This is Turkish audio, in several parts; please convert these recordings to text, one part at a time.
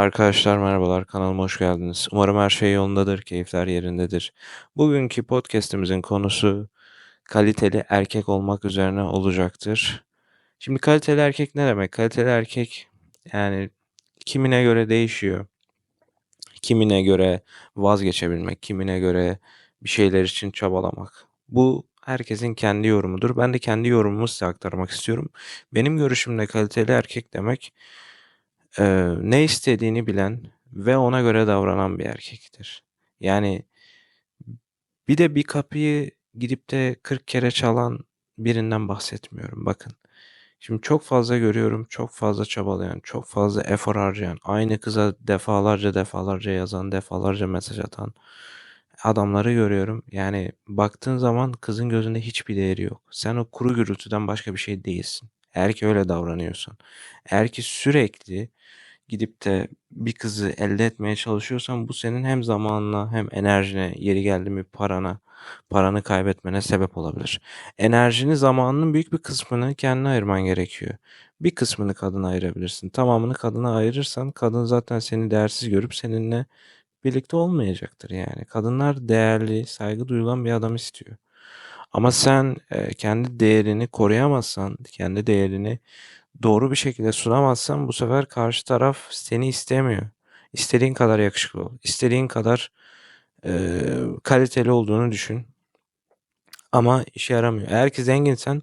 Arkadaşlar merhabalar, kanalıma hoş geldiniz. Umarım her şey yolundadır, keyifler yerindedir. Bugünkü podcast'imizin konusu kaliteli erkek olmak üzerine olacaktır. Şimdi kaliteli erkek ne demek? Kaliteli erkek yani kimine göre değişiyor. Kimine göre vazgeçebilmek, kimine göre bir şeyler için çabalamak. Bu herkesin kendi yorumudur. Ben de kendi yorumumu size aktarmak istiyorum. Benim görüşümde kaliteli erkek demek Eee, ne istediğini bilen ve ona göre davranan bir erkektir. Yani bir de bir kapıyı gidip de 40 kere çalan birinden bahsetmiyorum. Bakın. Şimdi çok fazla görüyorum, çok fazla çabalayan, çok fazla efor harcayan, aynı kıza defalarca defalarca yazan, defalarca mesaj atan adamları görüyorum. Yani baktığın zaman kızın gözünde hiçbir değeri yok. Sen o kuru gürültüden başka bir şey değilsin. Eğer ki öyle davranıyorsan. Eğer ki sürekli gidip de bir kızı elde etmeye çalışıyorsan bu senin hem zamanına hem enerjine, yeri geldi mi parana, paranı kaybetmene sebep olabilir. Enerjini, zamanının büyük bir kısmını kendine ayırman gerekiyor. Bir kısmını kadına ayırabilirsin. Tamamını kadına ayırırsan kadın zaten seni değersiz görüp seninle birlikte olmayacaktır yani. Kadınlar değerli, saygı duyulan bir adam istiyor. Ama sen e, kendi değerini koruyamazsan, kendi değerini doğru bir şekilde sunamazsan bu sefer karşı taraf seni istemiyor. İstediğin kadar yakışıklı ol. istediğin kadar e, kaliteli olduğunu düşün. Ama işe yaramıyor. Eğer ki zenginsen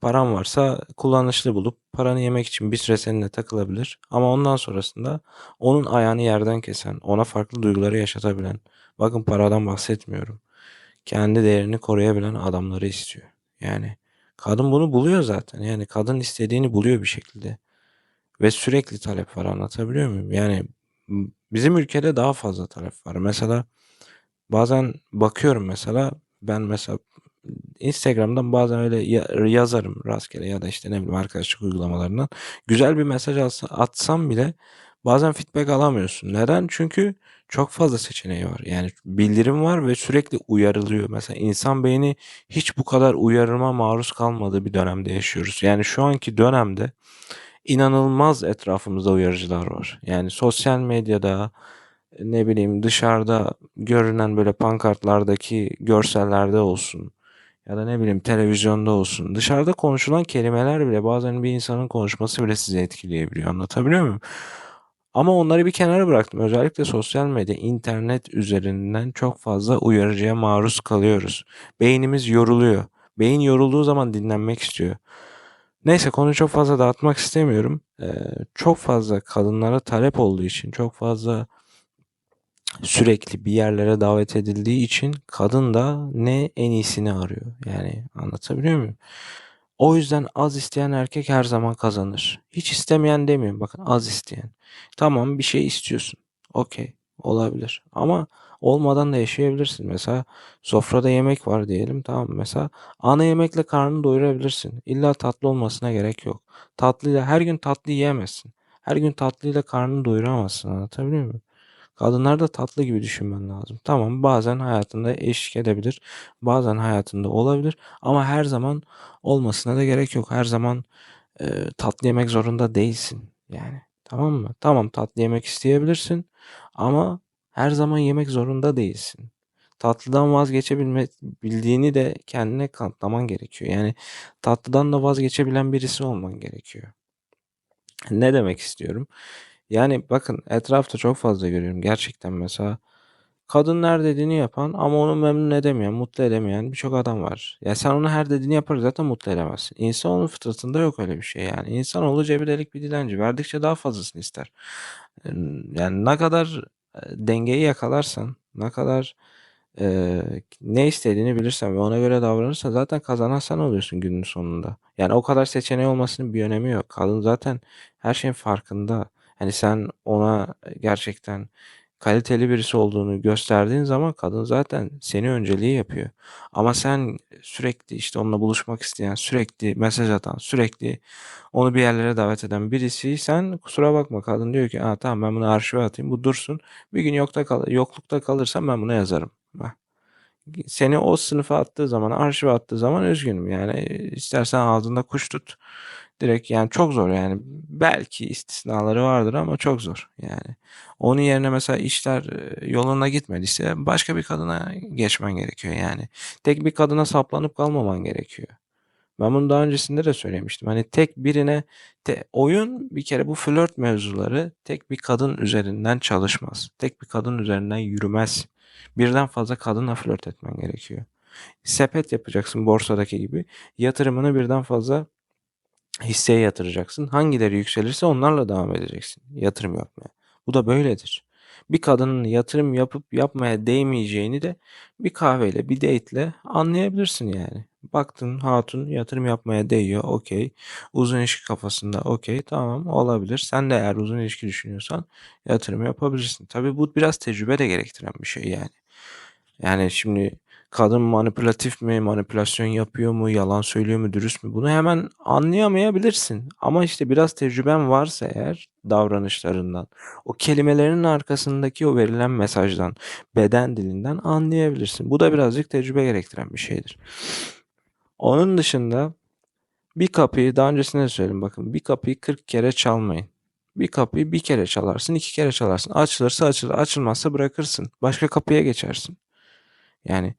paran varsa kullanışlı bulup paranı yemek için bir süre seninle takılabilir. Ama ondan sonrasında onun ayağını yerden kesen, ona farklı duyguları yaşatabilen, bakın paradan bahsetmiyorum. Kendi değerini koruyabilen adamları istiyor. Yani kadın bunu buluyor zaten. Yani kadın istediğini buluyor bir şekilde. Ve sürekli talep var anlatabiliyor muyum? Yani bizim ülkede daha fazla talep var. Mesela bazen bakıyorum mesela ben mesela Instagram'dan bazen öyle yazarım rastgele ya da işte ne bileyim arkadaşlık uygulamalarından. Güzel bir mesaj atsam bile bazen feedback alamıyorsun. Neden? Çünkü çok fazla seçeneği var. Yani bildirim var ve sürekli uyarılıyor. Mesela insan beyni hiç bu kadar uyarıma maruz kalmadığı bir dönemde yaşıyoruz. Yani şu anki dönemde inanılmaz etrafımızda uyarıcılar var. Yani sosyal medyada ne bileyim dışarıda görünen böyle pankartlardaki görsellerde olsun ya da ne bileyim televizyonda olsun. Dışarıda konuşulan kelimeler bile bazen bir insanın konuşması bile sizi etkileyebiliyor. Anlatabiliyor muyum? Ama onları bir kenara bıraktım. Özellikle sosyal medya, internet üzerinden çok fazla uyarıcıya maruz kalıyoruz. Beynimiz yoruluyor. Beyin yorulduğu zaman dinlenmek istiyor. Neyse konuyu çok fazla dağıtmak istemiyorum. Ee, çok fazla kadınlara talep olduğu için, çok fazla sürekli bir yerlere davet edildiği için kadın da ne en iyisini arıyor. Yani anlatabiliyor muyum? O yüzden az isteyen erkek her zaman kazanır. Hiç istemeyen demiyorum. Bakın az isteyen. Tamam bir şey istiyorsun. Okey olabilir. Ama olmadan da yaşayabilirsin. Mesela sofrada yemek var diyelim. Tamam mesela ana yemekle karnını doyurabilirsin. İlla tatlı olmasına gerek yok. Tatlıyla her gün tatlı yiyemezsin. Her gün tatlıyla karnını doyuramazsın. Anlatabiliyor muyum? Kadınlar da tatlı gibi düşünmen lazım. Tamam bazen hayatında eşlik edebilir. Bazen hayatında olabilir. Ama her zaman olmasına da gerek yok. Her zaman e, tatlı yemek zorunda değilsin. Yani tamam mı? Tamam tatlı yemek isteyebilirsin. Ama her zaman yemek zorunda değilsin. Tatlıdan vazgeçebilme bildiğini de kendine kanıtlaman gerekiyor. Yani tatlıdan da vazgeçebilen birisi olman gerekiyor. Ne demek istiyorum? Yani bakın etrafta çok fazla görüyorum gerçekten mesela kadınlar dediğini yapan ama onu memnun edemeyen, mutlu edemeyen birçok adam var. Ya sen onu her dediğini yapar zaten mutlu edemezsin. İnsanoğlu fıtratında yok öyle bir şey yani. İnsanoğlu cebi delik bir dilenci. Verdikçe daha fazlasını ister. Yani ne kadar e, dengeyi yakalarsan, ne kadar e, ne istediğini bilirsen ve ona göre davranırsan zaten kazanan sen oluyorsun günün sonunda. Yani o kadar seçeneği olmasının bir önemi yok. Kadın zaten her şeyin farkında. Hani sen ona gerçekten kaliteli birisi olduğunu gösterdiğin zaman kadın zaten seni önceliği yapıyor. Ama sen sürekli işte onunla buluşmak isteyen, sürekli mesaj atan, sürekli onu bir yerlere davet eden birisi sen kusura bakma kadın diyor ki Aa, tamam ben bunu arşive atayım bu dursun. Bir gün yokta kal yoklukta kalırsam ben buna yazarım. Seni o sınıfa attığı zaman, arşive attığı zaman üzgünüm. Yani istersen ağzında kuş tut. Direkt yani çok zor yani. Belki istisnaları vardır ama çok zor yani. Onun yerine mesela işler e, yoluna gitmediyse başka bir kadına geçmen gerekiyor yani. Tek bir kadına saplanıp kalmaman gerekiyor. Ben bunu daha öncesinde de söylemiştim. Hani tek birine te, oyun bir kere bu flört mevzuları tek bir kadın üzerinden çalışmaz. Tek bir kadın üzerinden yürümez. Birden fazla kadınla flört etmen gerekiyor. Sepet yapacaksın borsadaki gibi. Yatırımını birden fazla hisseye yatıracaksın. Hangileri yükselirse onlarla devam edeceksin yatırım yapmaya. Bu da böyledir. Bir kadının yatırım yapıp yapmaya değmeyeceğini de bir kahveyle, bir date'le anlayabilirsin yani. Baktın hatun yatırım yapmaya değiyor, okey. Uzun ilişki kafasında, okey, tamam olabilir. Sen de eğer uzun ilişki düşünüyorsan yatırım yapabilirsin. Tabii bu biraz tecrübe de gerektiren bir şey yani. Yani şimdi kadın manipülatif mi, manipülasyon yapıyor mu, yalan söylüyor mu, dürüst mü? Bunu hemen anlayamayabilirsin. Ama işte biraz tecrüben varsa eğer davranışlarından, o kelimelerin arkasındaki o verilen mesajdan, beden dilinden anlayabilirsin. Bu da birazcık tecrübe gerektiren bir şeydir. Onun dışında bir kapıyı daha öncesinde de söyledim bakın bir kapıyı 40 kere çalmayın. Bir kapıyı bir kere çalarsın, iki kere çalarsın. Açılırsa açılır, açılmazsa bırakırsın. Başka kapıya geçersin. Yani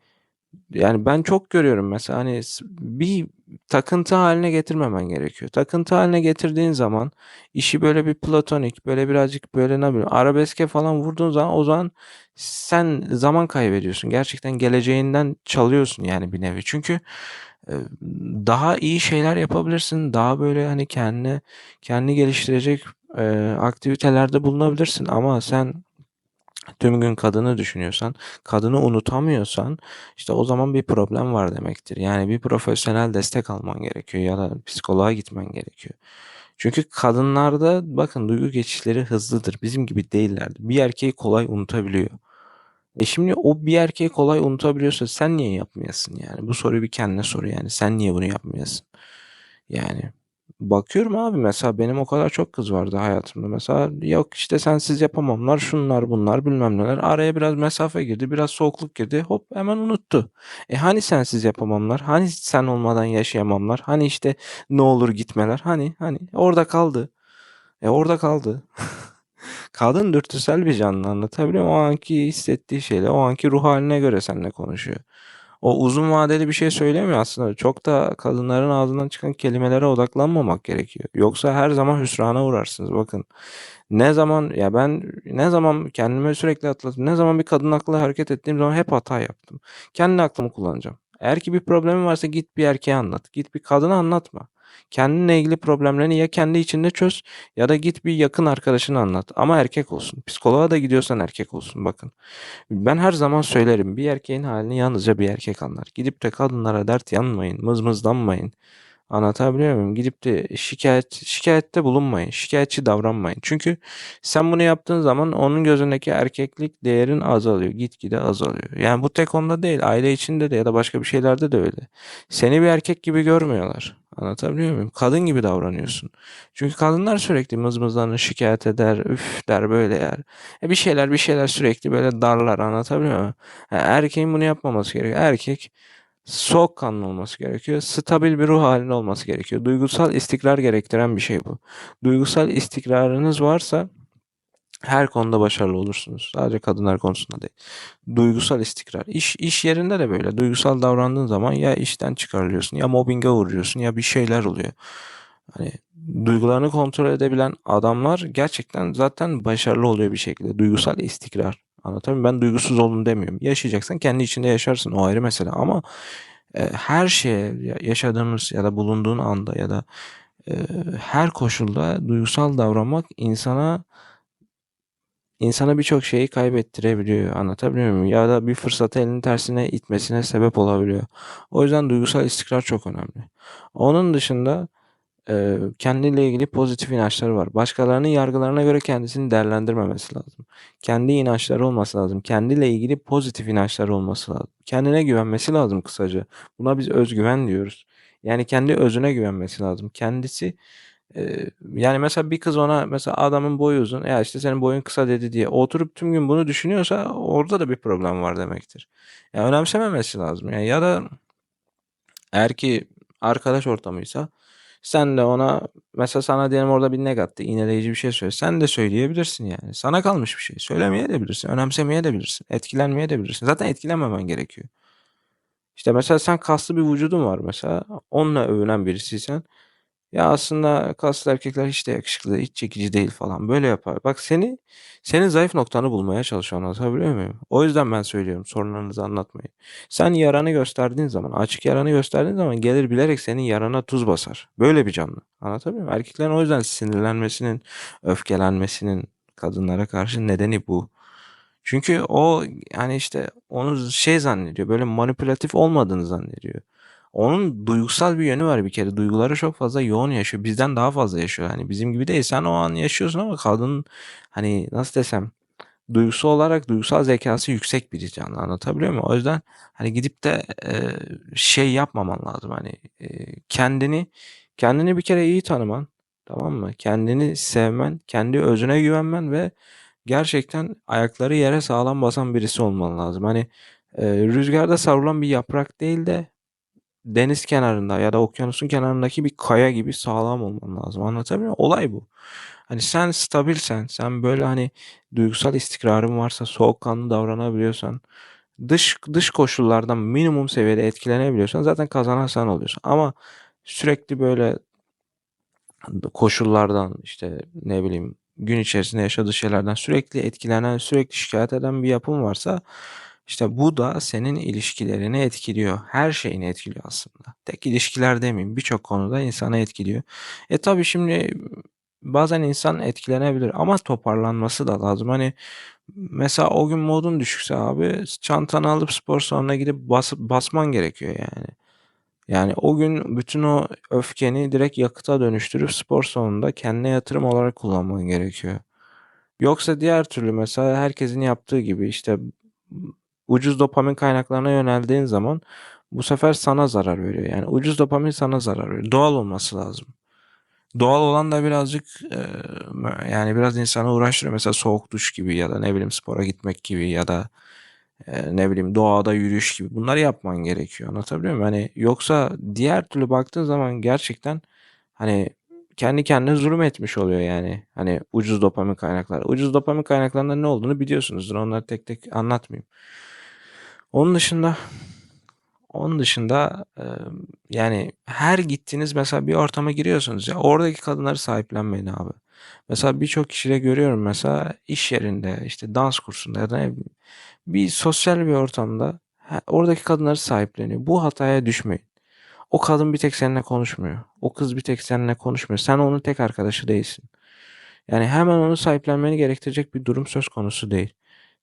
yani ben çok görüyorum mesela hani bir takıntı haline getirmemen gerekiyor. Takıntı haline getirdiğin zaman işi böyle bir platonik, böyle birazcık böyle ne bileyim arabeske falan vurduğun zaman o zaman sen zaman kaybediyorsun. Gerçekten geleceğinden çalıyorsun yani bir nevi. Çünkü daha iyi şeyler yapabilirsin. Daha böyle hani kendine kendini geliştirecek aktivitelerde bulunabilirsin ama sen tüm gün kadını düşünüyorsan, kadını unutamıyorsan işte o zaman bir problem var demektir. Yani bir profesyonel destek alman gerekiyor ya da psikoloğa gitmen gerekiyor. Çünkü kadınlarda bakın duygu geçişleri hızlıdır. Bizim gibi değillerdi. Bir erkeği kolay unutabiliyor. E şimdi o bir erkeği kolay unutabiliyorsa sen niye yapmayasın yani? Bu soruyu bir kendine sor yani. Sen niye bunu yapmayasın? Yani Bakıyorum abi mesela benim o kadar çok kız vardı hayatımda. Mesela yok işte sensiz yapamamlar, şunlar bunlar bilmem neler. Araya biraz mesafe girdi, biraz soğukluk girdi. Hop hemen unuttu. E hani sensiz yapamamlar? Hani sen olmadan yaşayamamlar? Hani işte ne olur gitmeler? Hani hani orada kaldı. E orada kaldı. Kadın dürtüsel bir canlı anlatabiliyor muyum? O anki hissettiği şeyle, o anki ruh haline göre seninle konuşuyor o uzun vadeli bir şey söylemiyor aslında. Çok da kadınların ağzından çıkan kelimelere odaklanmamak gerekiyor. Yoksa her zaman hüsrana uğrarsınız. Bakın ne zaman ya ben ne zaman kendime sürekli hatırlatıyorum. Ne zaman bir kadın aklı hareket ettiğim zaman hep hata yaptım. Kendi aklımı kullanacağım. Eğer ki bir problemin varsa git bir erkeğe anlat. Git bir kadına anlatma. Kendinle ilgili problemlerini ya kendi içinde çöz ya da git bir yakın arkadaşına anlat. Ama erkek olsun. Psikoloğa da gidiyorsan erkek olsun bakın. Ben her zaman söylerim bir erkeğin halini yalnızca bir erkek anlar. Gidip de kadınlara dert yanmayın, mızmızlanmayın. Anlatabiliyor muyum? Gidip de şikayet şikayette bulunmayın. Şikayetçi davranmayın. Çünkü sen bunu yaptığın zaman onun gözündeki erkeklik değerin azalıyor. Gitgide azalıyor. Yani bu tek onda değil. Aile içinde de ya da başka bir şeylerde de öyle. Seni bir erkek gibi görmüyorlar. Anlatabiliyor muyum? Kadın gibi davranıyorsun. Çünkü kadınlar sürekli mızmızlanır, şikayet eder, üf der böyle yer. E bir şeyler bir şeyler sürekli böyle darlar anlatabiliyor muyum? Yani erkeğin bunu yapmaması gerekiyor. Erkek soğukkanlı olması gerekiyor. Stabil bir ruh halinde olması gerekiyor. Duygusal istikrar gerektiren bir şey bu. Duygusal istikrarınız varsa her konuda başarılı olursunuz. Sadece kadınlar konusunda değil. Duygusal istikrar. İş, iş yerinde de böyle. Duygusal davrandığın zaman ya işten çıkarılıyorsun ya mobbinge uğruyorsun ya bir şeyler oluyor. Hani duygularını kontrol edebilen adamlar gerçekten zaten başarılı oluyor bir şekilde. Duygusal istikrar. Anlatabiliyor Ben duygusuz olun demiyorum. Yaşayacaksan kendi içinde yaşarsın. O ayrı mesele. Ama e, her şeye yaşadığımız ya da bulunduğun anda ya da e, her koşulda duygusal davranmak insana insana birçok şeyi kaybettirebiliyor. Anlatabiliyor muyum? Ya da bir fırsatı elinin tersine itmesine sebep olabiliyor. O yüzden duygusal istikrar çok önemli. Onun dışında e, kendiyle ilgili pozitif inançları var. Başkalarının yargılarına göre kendisini değerlendirmemesi lazım. Kendi inançları olması lazım. Kendiyle ilgili pozitif inançları olması lazım. Kendine güvenmesi lazım kısaca. Buna biz özgüven diyoruz. Yani kendi özüne güvenmesi lazım. Kendisi yani mesela bir kız ona mesela adamın boyu uzun ya işte senin boyun kısa dedi diye oturup tüm gün bunu düşünüyorsa orada da bir problem var demektir. Yani önemsememesi lazım. Yani ya da eğer ki arkadaş ortamıysa Sen de ona mesela sana diyelim orada bir negatif, iğneleyici bir şey söyle. Sen de söyleyebilirsin yani. Sana kalmış bir şey. Söylemeye de bilirsin, önemsemeye de bilirsin, etkilenmeye de bilirsin. Zaten etkilenmemen gerekiyor. İşte mesela sen kaslı bir vücudun var mesela. Onunla övünen birisiysen ya aslında kaslı erkekler hiç de yakışıklı, hiç çekici değil falan. Böyle yapar. Bak seni senin zayıf noktanı bulmaya çalışıyor anlatabiliyor muyum? O yüzden ben söylüyorum sorunlarınızı anlatmayın. Sen yaranı gösterdiğin zaman, açık yaranı gösterdiğin zaman gelir bilerek senin yarana tuz basar. Böyle bir canlı. Anlatabiliyor muyum? Erkeklerin o yüzden sinirlenmesinin, öfkelenmesinin kadınlara karşı nedeni bu. Çünkü o yani işte onu şey zannediyor. Böyle manipülatif olmadığını zannediyor. Onun duygusal bir yönü var bir kere. Duyguları çok fazla yoğun yaşıyor. Bizden daha fazla yaşıyor. Hani bizim gibi değil. Sen o an yaşıyorsun ama kadın hani nasıl desem duygusal olarak duygusal zekası yüksek biri canlı anlatabiliyor muyum? O yüzden hani gidip de e, şey yapmaman lazım hani e, kendini kendini bir kere iyi tanıman tamam mı? Kendini sevmen, kendi özüne güvenmen ve gerçekten ayakları yere sağlam basan birisi olman lazım. Hani e, rüzgarda savrulan bir yaprak değil de deniz kenarında ya da okyanusun kenarındaki bir kaya gibi sağlam olman lazım. Anlatabiliyor muyum? Olay bu. Hani sen stabilsen, sen böyle hani duygusal istikrarın varsa, soğukkanlı davranabiliyorsan, dış dış koşullardan minimum seviyede etkilenebiliyorsan zaten kazanan oluyorsun. Ama sürekli böyle koşullardan işte ne bileyim gün içerisinde yaşadığı şeylerden sürekli etkilenen, sürekli şikayet eden bir yapım varsa işte bu da senin ilişkilerini etkiliyor. Her şeyini etkiliyor aslında. Tek ilişkiler demeyeyim birçok konuda insanı etkiliyor. E tabii şimdi bazen insan etkilenebilir ama toparlanması da lazım. Hani mesela o gün modun düşükse abi çantanı alıp spor salonuna gidip bas, basman gerekiyor yani. Yani o gün bütün o öfkeni direkt yakıta dönüştürüp spor salonunda kendine yatırım olarak kullanman gerekiyor. Yoksa diğer türlü mesela herkesin yaptığı gibi işte ucuz dopamin kaynaklarına yöneldiğin zaman bu sefer sana zarar veriyor. Yani ucuz dopamin sana zarar veriyor. Doğal olması lazım. Doğal olan da birazcık yani biraz insanı uğraştırıyor. Mesela soğuk duş gibi ya da ne bileyim spora gitmek gibi ya da ne bileyim doğada yürüyüş gibi bunları yapman gerekiyor. Anlatabiliyor muyum? Hani yoksa diğer türlü baktığın zaman gerçekten hani kendi kendine zulüm etmiş oluyor yani. Hani ucuz dopamin kaynakları. Ucuz dopamin kaynaklarında ne olduğunu biliyorsunuzdur. Onları tek tek anlatmayayım. Onun dışında onun dışında e, yani her gittiğiniz mesela bir ortama giriyorsunuz ya oradaki kadınları sahiplenmeyin abi. Mesela birçok kişide görüyorum mesela iş yerinde işte dans kursunda ya da bir sosyal bir ortamda oradaki kadınları sahipleniyor. Bu hataya düşmeyin. O kadın bir tek seninle konuşmuyor. O kız bir tek seninle konuşmuyor. Sen onun tek arkadaşı değilsin. Yani hemen onu sahiplenmeni gerektirecek bir durum söz konusu değil.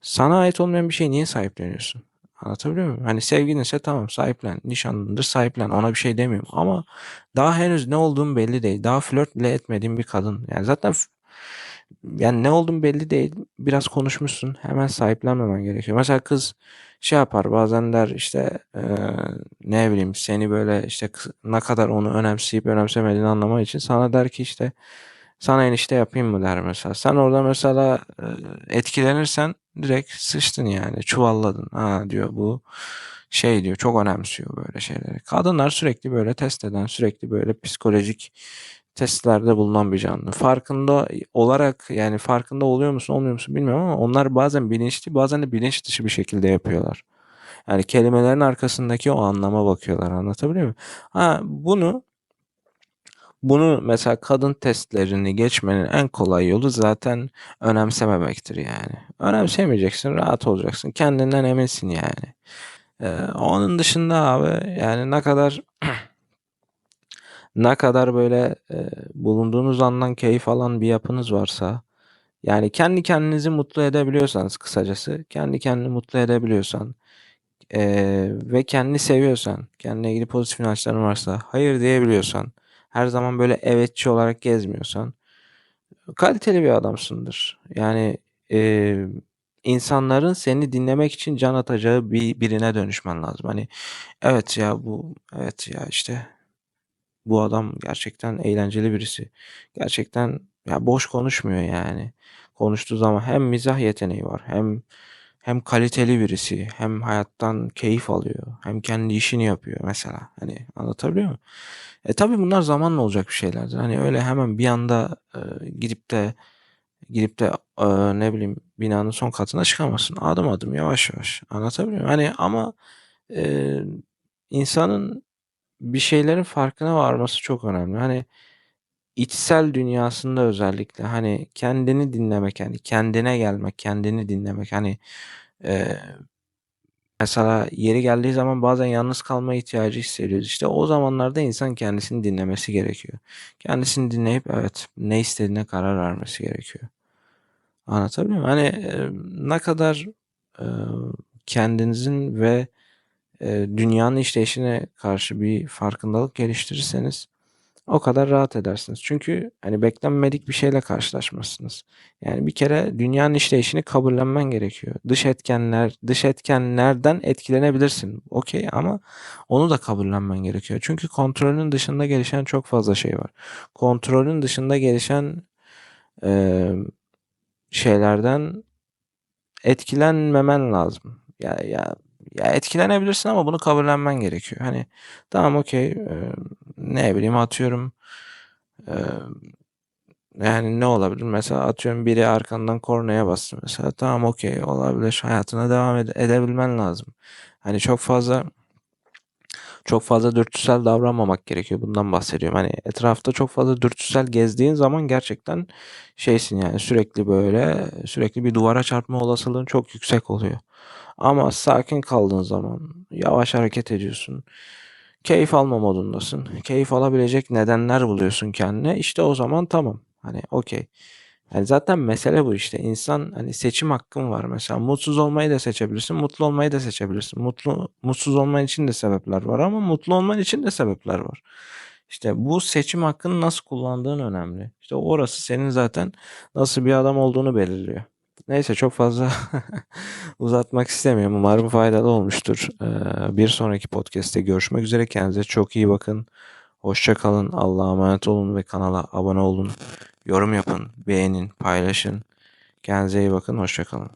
Sana ait olmayan bir şey niye sahipleniyorsun? Anlatabiliyor muyum? Hani sevgilin ise tamam sahiplen. Nişanlındır sahiplen. Ona bir şey demiyorum. Ama daha henüz ne olduğum belli değil. Daha flört bile etmediğim bir kadın. Yani zaten yani ne olduğum belli değil. Biraz konuşmuşsun. Hemen sahiplenmemen gerekiyor. Mesela kız şey yapar bazen der işte e, ne bileyim seni böyle işte ne kadar onu önemseyip önemsemediğini anlamak için sana der ki işte sana enişte yapayım mı der mesela. Sen orada mesela e, etkilenirsen direkt sıçtın yani çuvalladın. Ha diyor bu şey diyor çok önemsiyor böyle şeyleri. Kadınlar sürekli böyle test eden sürekli böyle psikolojik testlerde bulunan bir canlı. Farkında olarak yani farkında oluyor musun olmuyor musun bilmiyorum ama onlar bazen bilinçli bazen de bilinç dışı bir şekilde yapıyorlar. Yani kelimelerin arkasındaki o anlama bakıyorlar anlatabiliyor muyum? Ha bunu bunu mesela kadın testlerini geçmenin en kolay yolu zaten önemsememektir yani. Önemsemeyeceksin, rahat olacaksın. Kendinden eminsin yani. Ee, onun dışında abi yani ne kadar ne kadar böyle e, bulunduğunuz andan keyif alan bir yapınız varsa yani kendi kendinizi mutlu edebiliyorsanız kısacası kendi kendini mutlu edebiliyorsan e, ve kendini seviyorsan kendine ilgili pozitif inançların varsa hayır diyebiliyorsan her zaman böyle evetçi olarak gezmiyorsan kaliteli bir adamsındır. Yani e, insanların seni dinlemek için can atacağı bir birine dönüşmen lazım. Hani evet ya bu evet ya işte bu adam gerçekten eğlenceli birisi. Gerçekten ya boş konuşmuyor yani. Konuştuğu zaman hem mizah yeteneği var hem hem kaliteli birisi, hem hayattan keyif alıyor, hem kendi işini yapıyor mesela. Hani anlatabiliyor muyum? E tabii bunlar zamanla olacak bir şeylerdir. Hani öyle hemen bir anda e, gidip de gidip de e, ne bileyim binanın son katına çıkamazsın. Adım adım yavaş yavaş. Anlatabiliyor muyum? Hani ama e, insanın bir şeylerin farkına varması çok önemli. Hani içsel dünyasında özellikle hani kendini dinlemek, hani kendine gelmek, kendini dinlemek hani e, mesela yeri geldiği zaman bazen yalnız kalma ihtiyacı hissediyoruz. İşte o zamanlarda insan kendisini dinlemesi gerekiyor. Kendisini dinleyip evet ne istediğine karar vermesi gerekiyor. Anlatabiliyor muyum? Hani e, ne kadar e, kendinizin ve e, dünyanın işleyişine karşı bir farkındalık geliştirirseniz o kadar rahat edersiniz. Çünkü hani beklenmedik bir şeyle karşılaşmazsınız. Yani bir kere dünyanın işleyişini kabullenmen gerekiyor. Dış etkenler, dış etkenlerden etkilenebilirsin. Okey ama onu da kabullenmen gerekiyor. Çünkü kontrolün dışında gelişen çok fazla şey var. Kontrolün dışında gelişen e, şeylerden etkilenmemen lazım. Ya ya ya etkilenebilirsin ama bunu kabullenmen gerekiyor. Hani tamam okey e, ne bileyim atıyorum e, yani ne olabilir? Mesela atıyorum biri arkandan kornaya bastı mesela. Tamam okey olabilir. Hayatına devam ede- edebilmen lazım. Hani çok fazla çok fazla dürtüsel davranmamak gerekiyor. Bundan bahsediyorum. Hani etrafta çok fazla dürtüsel gezdiğin zaman gerçekten şeysin yani sürekli böyle sürekli bir duvara çarpma olasılığın çok yüksek oluyor. Ama sakin kaldığın zaman yavaş hareket ediyorsun. Keyif alma modundasın. Keyif alabilecek nedenler buluyorsun kendine. İşte o zaman tamam. Hani okey. Yani zaten mesele bu işte. İnsan hani seçim hakkın var mesela. Mutsuz olmayı da seçebilirsin, mutlu olmayı da seçebilirsin. Mutlu mutsuz olman için de sebepler var ama mutlu olman için de sebepler var. İşte bu seçim hakkını nasıl kullandığın önemli. İşte orası senin zaten nasıl bir adam olduğunu belirliyor. Neyse çok fazla uzatmak istemiyorum. Umarım faydalı olmuştur. Ee, bir sonraki podcast'te görüşmek üzere. Kendinize çok iyi bakın. Hoşça kalın. Allah'a emanet olun ve kanala abone olun. Yorum yapın, beğenin, paylaşın. Kendinize iyi bakın. Hoşça kalın.